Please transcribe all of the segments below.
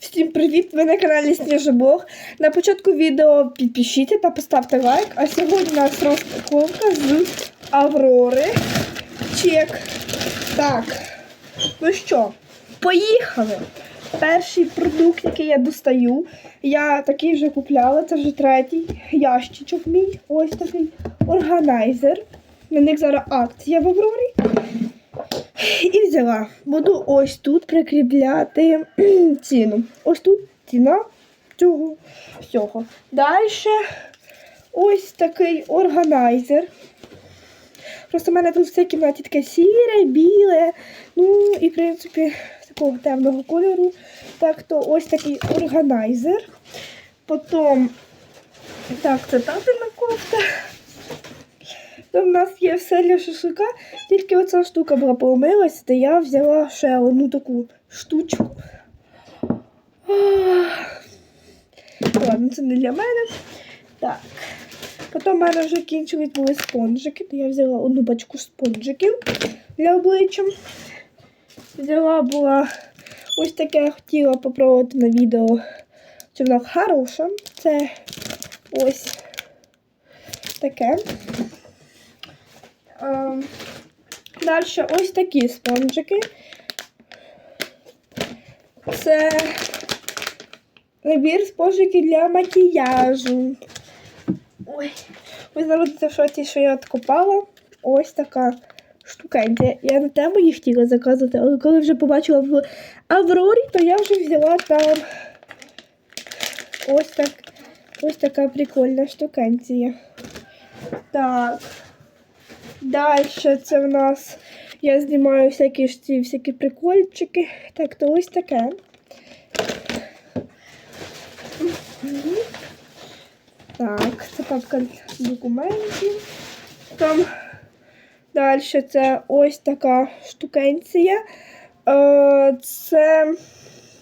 Всім привіт! Ви на каналі Сніжоблог. На початку відео підпишіться та поставте лайк. А сьогодні у нас розпаковка з Аврори. Чек. Так. Ну що, поїхали! Перший продукт, який я достаю, я такий вже купляла, це вже третій ящичок мій. Ось такий органайзер. На них зараз акція в Аврорі. І взяла. Буду ось тут прикріпляти ціну. Ось тут ціна цього всього. Далі ось такий органайзер. Просто в мене тут все кімнаті таке сіре, біле, ну і в принципі такого темного кольору. Так, то ось такий органайзер. Потім, так, це татина кофта. Там в нас є все для шашлика, тільки оця штука була помилась, то я взяла ще одну таку штучку. Ладно, це не для мене. Так. Потім в мене вже кінчились були спонжики, то я взяла одну пачку спонжиків для обличчя. Взяла була ось таке я хотіла попробувати на відео, чи воно хороше. Це ось таке. Ем, Далі ось такі спонжики. Це набір спонжиків для макіяжу. Ой, ви народите в шоці, що я откопала. Ось така штукенція. Я на тему їх хотіла заказувати, але коли вже побачила в Аврорі, то я вже взяла там ось так. Ось така прикольна штукенція. Так. Далі це в нас я знімаю всякі ж ці всякі прикольчики. Так, то ось таке. Так, це папка документів. Там далі це ось така штукенція. Е, Це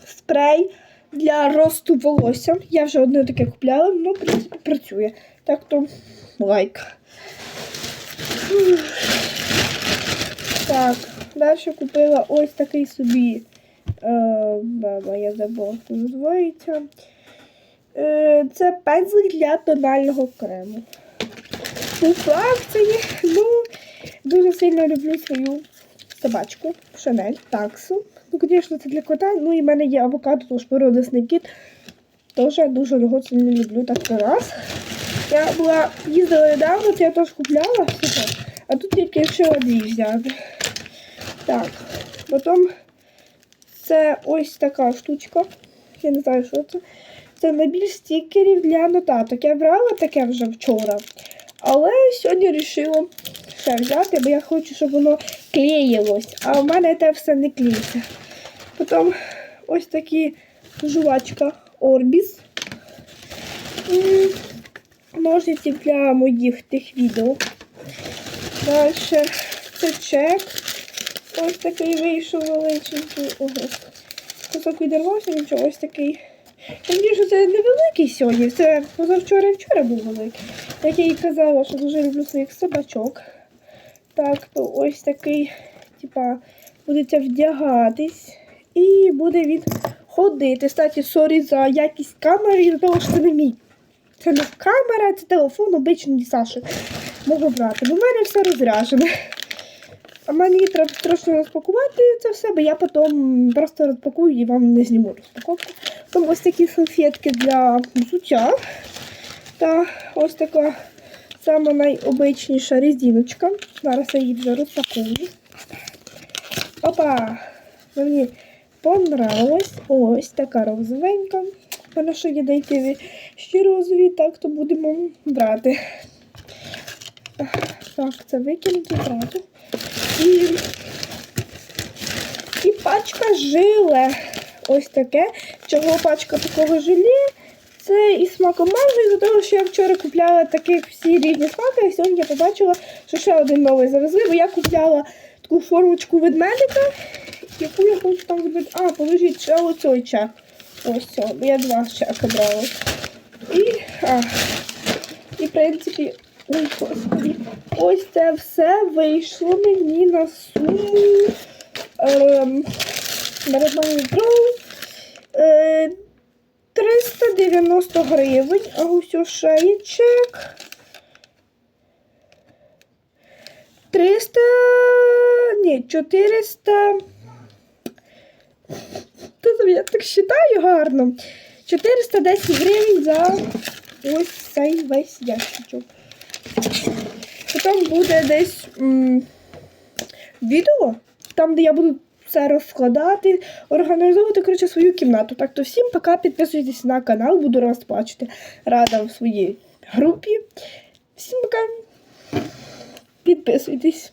спрей для росту волосся. Я вже одне таке купляла, воно в принципі працює. Так то лайк. Так, далі купила ось такий собі. Е, я забула, це називається. Е, це пензлик для тонального крему. Купила акції. Ну, дуже сильно люблю свою собачку Шанель таксу. Ну, звісно, це для кота. Ну і в мене є авокадо, тож породисний кіт. Теж дуже його сильно люблю так раз. Я була їздила недавно, це я теж купляла. Супер. А тут тільки ще дві взяти. Так, потім це ось така штучка. Я не знаю, що це. Це набір стікерів для нотаток. Я брала таке вже вчора. Але сьогодні вирішила ще взяти, бо я хочу, щоб воно клеїлось. А в мене це все не клеїться. Потім ось такі жувачка Орбіс. М, Ножниці для моїх тих відео. Далі це чек. Ось такий вийшов величенький. Ого. Кусок відірвався, нічого, ось такий. Надію, що це невеликий сьогодні. Це позавчора і вчора був великий. Як я і казала, що дуже люблю своїх собачок. Так, то ось такий, типа, будете вдягатись. І буде він ходити. Кстати, сорі за якість камери, за того, що це не мій. Це не камера, це телефон обичний Саші. Можу брати. Бо в мене все розряджене. А мені треба трошки розпакувати це все, бо я потім просто розпакую і вам не зніму розпаковку. Там ось такі салфетки для взуття. Та ось така сама найобичніша резиночка. Зараз я її вже розпакую. Опа! Мені понравилось. Ось така розовенька. Що є дайте ще розові, так то будемо брати. Так, це викинути зразу. І, і пачка жиле. Ось таке. Чого пачка такого желе? Це і смаком манго, із-за того, що я вчора купляла таких всі різні смаки, і сьогодні я побачила, що ще один новий завезли, бо я купляла таку формочку ведмедика, яку я хочу там зробити. А, положіть ще оцей чек. Ось цього, я два чека брала. І, а, і в принципі, ой, господи, ось це все вийшло мені на суму. Ем. Е, 290 гривень, а ось шеєчек. 300, ні, 400, Та там я так вважаю гарно. 410 гривень за ось цей весь ящичок. Потім буде десь відео, там, де я буду все розкладати, організовувати коротше, свою кімнату. Так то всім пока, підписуйтесь на канал, буду вас бачити рада в своїй групі. Всім пока. Підписуйтесь.